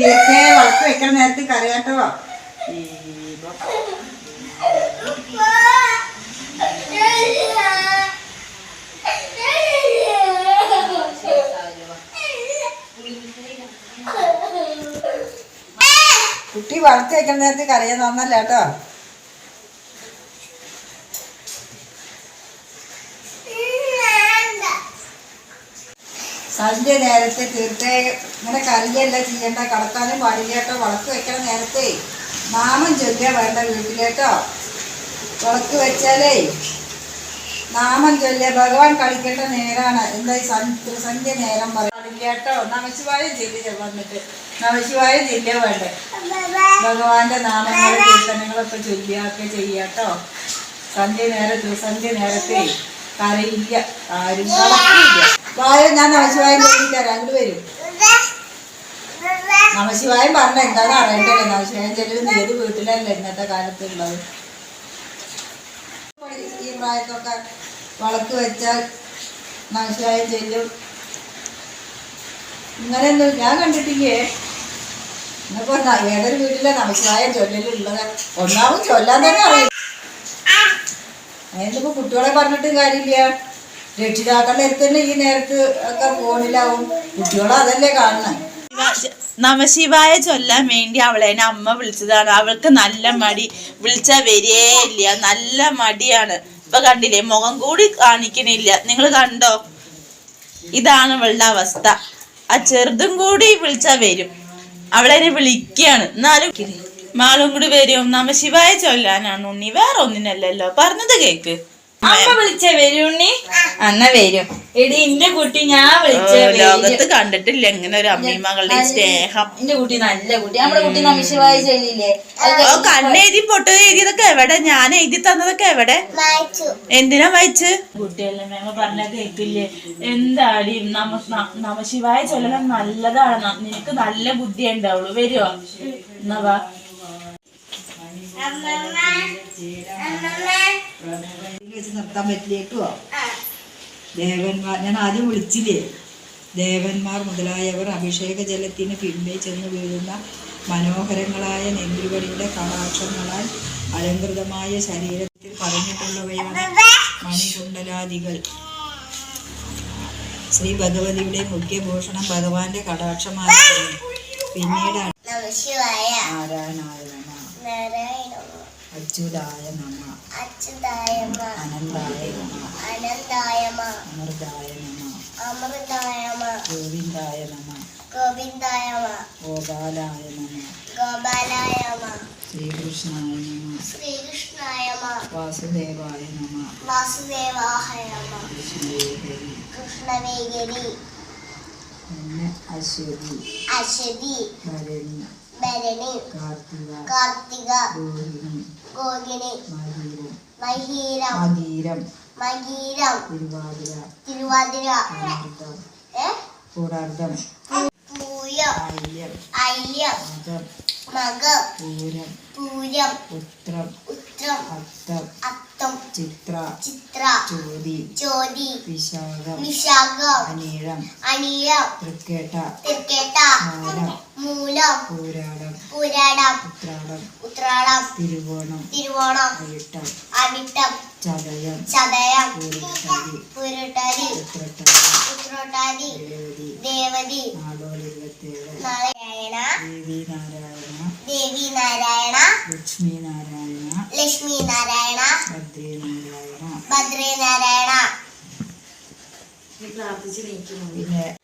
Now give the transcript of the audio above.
വെക്കണ നേരത്തെ കറിയാട്ടോ കുട്ടി. വളർത്തി വെക്കണ നേരത്തെ കറിയാൻ നന്നല്ല കേട്ടോ. സന്ധ്യ നേരത്തെ തീർത്തേ. ഇങ്ങനെ കറിയല്ല ചെയ്യേണ്ട. കടക്കാനും പാടില്ല കേട്ടോ. വളക്ക് നേരത്തെ നാമം ചൊല്ലുക വേണ്ട വീട്ടിലേട്ടോ വിളക്ക് വെച്ചാലേ നാമം ചൊല്ലിയ ഭഗവാൻ കളിക്കേണ്ട നേരാണ്. എന്താ സന്ധ്യ നേരം പാടില്ല കേട്ടോ. നമശിവായം ചെല്ലുക വന്നിട്ട്. നമശിവായം ചെല്ലിയ വേണ്ടേ? ഭഗവാന്റെ നാമങ്ങളെ കീർത്തനങ്ങളൊക്കെ ചൊല്ലിയൊക്കെ ചെയ്യാട്ടോ സന്ധ്യ നേരത്തെ സന്ധ്യ നേരത്തെ കരയില്ല. ആരും കളക്കില്ല വായ ഞാൻ നമശിവായം ചൊല്ലിത്തരാം അങ്ങോട്ട് വരും. നമശിവായം പറഞ്ഞ എന്താണ് അറിയണ്ടല്ലോ നമശിവായം ചെല്ലുന്ന ഏത് വീട്ടിലല്ലേ ഇന്നത്തെ കാലത്തുള്ളത്? ഈ പ്രായത്തൊക്കെ വളക്ക് വെച്ചാൽ നമശിവായം ചെല്ലും. ഇങ്ങനെയൊന്നും ഞാൻ കണ്ടിട്ടില്ലേ? ഇന്നിപ്പോ ഏതൊരു വീട്ടിലെ നമശിവായം ചൊല്ലലുള്ളത്? ഒന്നാമത് ചൊല്ലാൻ തന്നെ അറിയില്ല. അതിനിപ്പോ കുട്ടികളെ പറഞ്ഞിട്ടും കാര്യമില്ല. രക്ഷിതാക്കളുടെ തന്നെ ഈ നേരത്ത് ഒക്കെ ഫോണിലാവും. കുട്ടികളെ അതല്ലേ കാണുന്നത് നമശിവായ ചൊല്ലാൻ വേണ്ടി അവളെ അമ്മ വിളിച്ചതാണ്. അവൾക്ക് നല്ല മടി. വിളിച്ച വരേ ഇല്ല നല്ല മടിയാണ്. ഇപ്പൊ കണ്ടില്ലേ? മുഖം കൂടി കാണിക്കണില്ല. നിങ്ങൾ കണ്ടോ? ഇതാണ് അവളുടെ അവസ്ഥ. ആ ചെറുതും കൂടി വിളിച്ച വരും. അവളെ വിളിക്കുകയാണ്. എന്നാലും മാളും കൂടി വരും. നമശിവായ ചൊല്ലാനാണ് ഉണ്ണി. വേറെ ഒന്നിനല്ലല്ലോ. പറഞ്ഞത് കേക്ക്. അമ്മ വിളിച്ച വരുണ്ണി അന്ന വരും. എടി എന്റെ കുട്ടി ഞാൻ വിളിച്ച ലോകത്ത് കണ്ടിട്ടില്ല ഇങ്ങനെ ഒരു അമ്മീമകളുടെ സ്നേഹം. എന്റെ കുട്ടി നല്ല കുട്ടി. നമ്മുടെ കുട്ടി നമിഷവായി ചെല്ലില്ലേ ഓ കണ്ണെഴുതി പൊട്ട് എഴുതിയതൊക്കെ എവിടെ? ഞാൻ എഴുതി തന്നതൊക്കെ എവിടെ? എന്തിനാ വായിച്ച്? കുട്ടിയല്ലേ മേമ പറഞ്ഞ കേക്കില്ലേ എന്താടി നമ നമശിവായ ചൊല്ലണം നല്ലതാണ്. നിനക്ക് നല്ല ബുദ്ധി ഉണ്ടാവുള്ളൂ. വരുവോ? എന്നാ വാ. വെച്ച് നിർത്താൻ പറ്റില്ലേക്കോ ദേവന്മാർ ഞാൻ ആദ്യം വിളിച്ചില്ലേ? ദേവന്മാർ മുതലായവർ അഭിഷേക ജലത്തിന് പിൻപേ ചെന്ന് വീഴുന്ന മനോഹരങ്ങളായ നെന്തിരുവടിയുടെ കടാക്ഷങ്ങളാൽ അലങ്കൃതമായ ശരീരത്തിൽ പറഞ്ഞിട്ടുള്ളവയാണ് മണികുണ്ടലാദികൾ. ശ്രീ ഭഗവതിയുടെ മുഖ്യഭൂഷണം ഭഗവാന്റെ കടാക്ഷമായിരുന്നു. പിന്നീട് ആരാണ് ആരാണ് അച്യുതായ നമ. അച്യുതായമ അനന്തായ നമ. അനന്തായ അമൃതായ നമ. അമൃതായ ഗോവിന്ദായ നമ. ഗോവിന്ദായ ഗോപാലായ നമ. ഗോപാലായ ശ്രീകൃഷ്ണായ നമ. ശ്രീകൃഷ്ണായ വാസുദേവായ നമ. വാസുദേവായ കൃഷ്ണേഹരി കൃഷ്ണവേഗരി പിന്നെ അശ്വതി. അശ്വതി. ഭരണി. ഭരണി. കാർത്തിക. കാർത്തിക. രോഹിണി. ഗോഗിണി മഹീരം മകീരം മകീരം തിരുവാതിര. തിരുവാതിര. ഏ? പുണർദം പൂയം ആയില്യം ഐല്യം മകം മകം. പൂരം. പൂരം. ഉത്രം. ഉത്രം. അത്തം. അത്തം. ചിത്ര. ചിത്ര. ചോതി. ചോതി. വിശാഖം. വിശാഖം. അനീഴം. അനിയം തൃക്കേട്ട. തൃക്കേട്ട. മൂലം. മൂലം. പൂരാടം. പുരാടം. ഉത്രാടം തിരുവോണം. തിരുവോണം. അവിട്ടം. അവിട്ടം. ചതയം. ചതയം. പുരുട്ടരി ഉത്രോട്ടാതി. ദേവതി. നാടോടി നാടോൾ നാരായണ. ദേവി നാരായണ. ദേവി നാരായണ. ലക്ഷ്മി നാരായണ. ലക്ഷ്മി നാരായണ. ഭദ്രേ നാരായണ. ഭദ്രേ നാരായണ. പിന്നെ